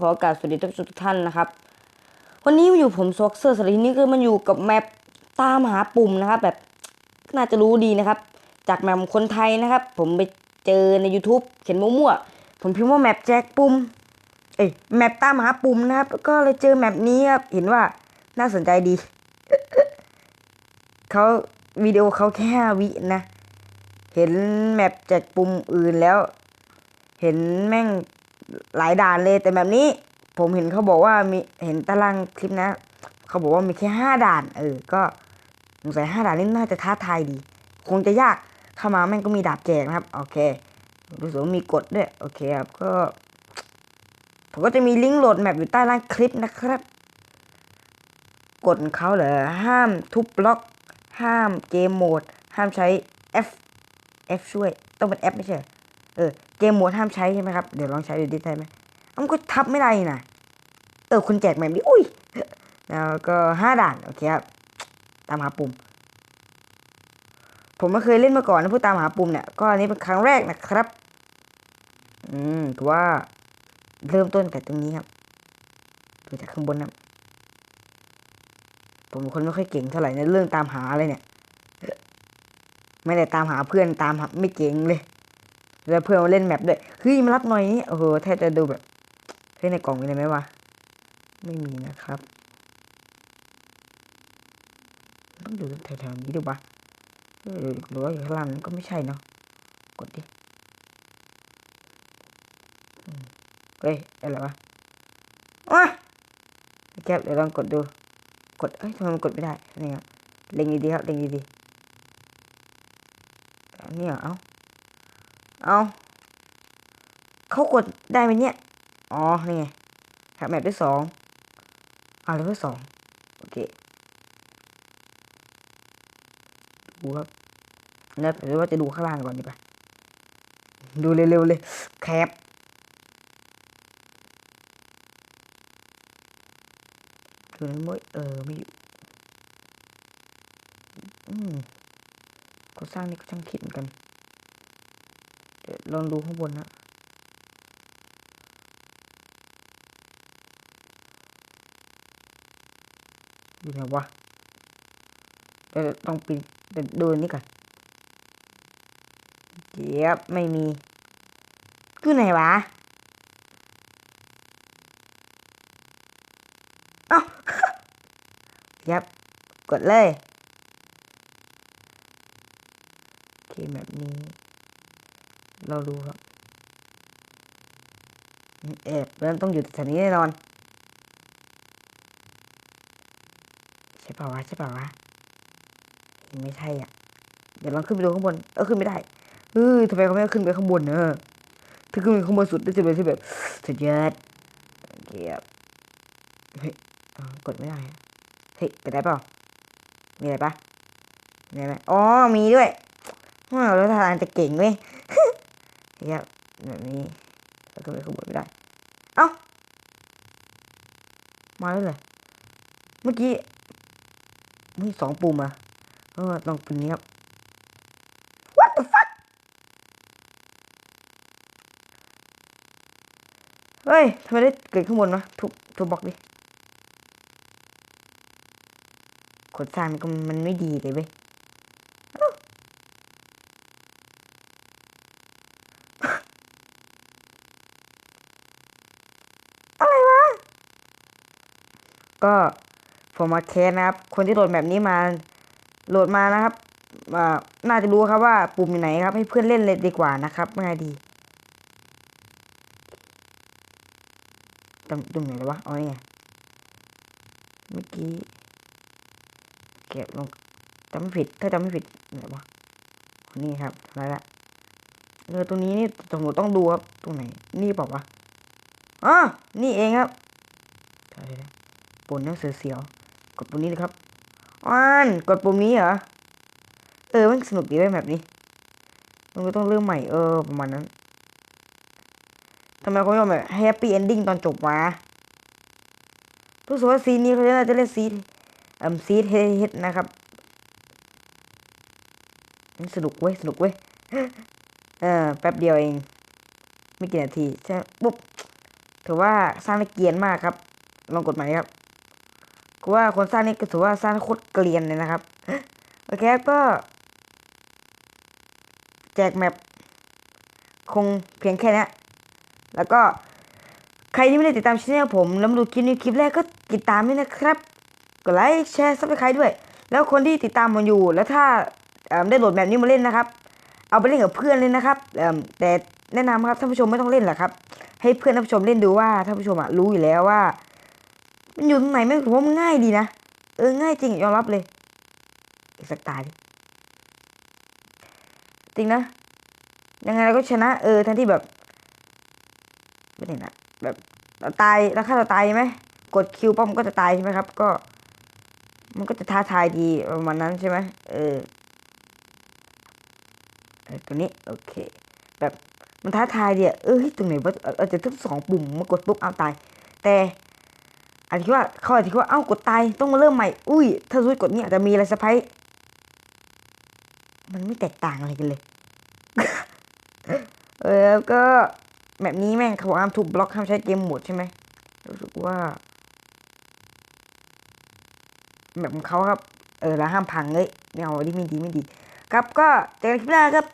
ขอโอกาสสวัสดีทุกท่านนะครับ วันนี้อยู่ผมซ็อกเซอร์สวัสดีนี้คือมันอยู่กับแมปตามหาปุ่มนะครับ แบบน่าจะรู้ดีนะครับ จากแมปคนไทยนะครับ ผมไปเจอใน YouTube เขียนมั่วๆผมพิมพ์ว่าแมปแจกปุ่มเอ้ยแมปตามหาปุ่มนะครับก็เลยเจอแมปนี้ครับเห็นว่าน่าสนใจดีเขาวิดีโอเขาแค่วินะ เห็นแมปแจกปุ่มอื่นแล้ว เห็นแม่ง หลายด่านเลยแต่แบบนี้ ผมเห็นเขาบอกว่ามีเห็นตารางคลิปนะเขาบอกว่ามีแค่ห้าด่าน เออ ก็สงสัยห้าด่านนี้น่าจะท้าทายดี คงจะยากเข้ามาแม่งก็มีดาบแจกนะครับ โอเครู้สึกว่ามีกฎด้วย โอเคครับ ก็ ผมก็จะมีลิงก์โหลดแมปอยู่ใต้ล่างคลิปนะครับกฎเขาเหรอห้ามทุบบล็อก ห้ามเกมโหมด ห้ามใช้ F F ช่วย ต้องเป็น F ไม่ใช่ เออ เกมโหมดห้ามใช้ใช่ไหมครับ เดี๋ยวลองใช้ดูดิได้ไหมมันก็ทับไม่ได้นี่นะเออคุณแจกแบบนี้อุ้ยแล้วก็ห้าด่าน โอเคครับ ตามหาปุ่ม ผมไม่เคยเล่นมาก่อนนะผู้ตามหาปุ่มเนี่ย ก็อันนี้เป็นครั้งแรกนะครับ อืมถือว่าเริ่มต้นแต่ตรงนี้ครับดูจากข้างบนนะผมเป็นคนไม่ค่อยเก่งเท่าไหร่ในเรื่องตามหาอะไรเนี่ย ไม่ได้ตามหาเพื่อนตามหาไม่เก่งเลย แล้วเพื่อนมาเล่นแมปด้วยเฮ้ยมารับหน่อยนี่โอ้โหแทบจะดูแบบเฮ้ยในกล่องมีอะไรไหมวะไม่มีนะครับต้องดูแถวๆนี้ดูปะหรือว่าอยู่ข้างล่างก็ไม่ใช่เนาะกดดิเฮ้ยอะไรวะอะแคปเดี๋ยวลองกดดู กดเอ้ยทำไมมันกดไม่ได้นี่ครับเล็งดีๆครับเล็งดีๆอันนี้เหรอเอา เอาเขากดได้ไหมเนี่ย อ๋อ นี่ไงครับแมปที่สองอ่าเลเวลสองโอเค ดูครับแล้วหรือว่าจะดูข้างล่างก่อนดีป่ะดูเร็วๆเลย แคปคือนั้นไม่เออ ไม่อยู่ อืมเขาสร้างนี่ก็ช่างคิดเหมือนกัน ลองดูข้างบนนะอยู่ไหนวะเดี๋ยวต้องปีนเดี๋ยวดูนนี้ก่อนเจี๊ยบไม่มีอยู่ไหนวะเอ้ายับกดเลยโอเคแบบนี้ เราดูครับเอ๊ะเริ่มต้องอยู่แถวนี้แน่นอน ใช่ป่าวะใช่ป่าวะไม่ใช่อะ เดี๋ยวลองขึ้นไปดูข้างบน เออขึ้นไม่ได้เออทำไมเขาไม่ขึ้นไปข้างบนเนอะถ้าขึ้นไปข้างบนสุดน่าจะเป็นที่แบบสุดยอดเคครับเฮ้ยกดไม่ได้เฮ้ยกดได้เปล่ามีอะไรปะมีอะไรไหมอ๋อมีด้วยว้าวแล้วทางจะเก่งเว้ย เฮ้ยแบบนี้แล้วขึ้นไปข้างบนไม่ได้ เอ้า มาแล้เลย เมื่อกี้มีสองปุ่มอะเออต้องปุ่มนี้ครับ What the fuck เฮ้ยทำไมได้เกิดข้างบนวะทุบทุบบล็อกดิกดสร้างมันก็มันไม่ดีเลยเว้ยเอ้า อะไรวะ ก็ผมมาแคสนะครับ คนที่โหลดแบบนี้มาโหลดมานะครับน่าจะรู้ครับว่าปุ่มอยู่ไหนครับ ให้เพื่อนเล่นเลยดีกว่านะครับง่ายดีตรงตรงไหนเลยวะเอาไงเมื่อกี้เก็บลงจำไม่ผิด ถ้าจำไม่ผิดไหนวะนี่ครับอะไรละเออตรงนี้นี่ตรงต้องดูครับตรงไหน นี่เปล่าวะอ๋อนี่เองครับเดี๋ยว ปุ่มหนังสือเสียว กดปุ่มนี้เลยครับอ่านกดปุ่มนี้เหรอ เออมันสนุกดีเว้ยแบบนี้ มันก็ต้องเริ่มใหม่เออประมาณนั้นทำไมเขาไม่ยอมแบบแฮปปี้เอนดิ้งตอนจบวะรู้สึกว่าซีนนี้เขาจะน่าจะเล่นซีดเอ่มซีดเฮดเฮดนะครับสนุกเว้ยสนุกเว้ยเออแป๊บเดียวเอง ไม่กี่นาทีใช่ปุ๊บถือว่าสร้างได้เกียนมากครับ ลองกดใหม่ครับ กูว่าคนสร้างนี่ก็ถือว่าสร้างได้โคตรเกรียนเลยนะครับ โอเคก็ แจกแมปคงเพียงแค่นี้แล้วก็ใครที่ไม่ได้ติดตามช่องผมแล้วมาดูคลิปนี้คลิปแรกก็ติดตามด้วยนะครับกดไลค์แชร์ซับสไครต์ด้วย แล้วคนที่ติดตามผมอยู่ แล้วถ้าได้โหลดแบบนี้มาเล่นนะครับ เอาไปเล่นกับเพื่อนเลยนะครับแต่แนะนำครับท่านผู้ชมไม่ต้องเล่นหรอกครับ ให้เพื่อนท่านผู้ชมเล่นดูว่าท่านผู้ชมรู้อยู่แล้วว่า มันอยู่ตรงไหนไม่ผมว่ามันง่ายดีนะ เออง่ายจริงยอมรับเลยอีกสักตาดิจริงนะ ยังไงเราก็ชนะ เออทั้งที่แบบไม่ได้นะแบบเราตายแล้วฆ่าเราตายใช่ไหมกดคิวป้อมก็จะตายใช่ไหมครับ ก็ มันก็จะท้าทายดีประมาณนั้นใช่ไหมเออเออตัวนี้โอเค แบบมันท้าทายเดียเออตรงไหนวะเออเออจะทั้งสองปุ่มมากดปุ๊บเอาตาย แต่ อาจจะคิดว่าเขาอาจจะคิดว่าเอ้ากดตายต้องมาเริ่มใหม่อุ้ย ถ้ารู้กดนี้อาจจะมีอะไรเซอร์ไพรส์มันไม่แตกต่างอะไรกันเลย เออแล้วก็แบบนี้แม่งเขาห้ามถูกบล็อกห้ามใช้เกมโหมดใช่ไหมรู้สึกว่า แบบของเขาครับ เออแล้วห้ามพังเลยไม่เอาดิไม่ดีไม่ดี ครับก็เจอกันคลิปหน้าครับ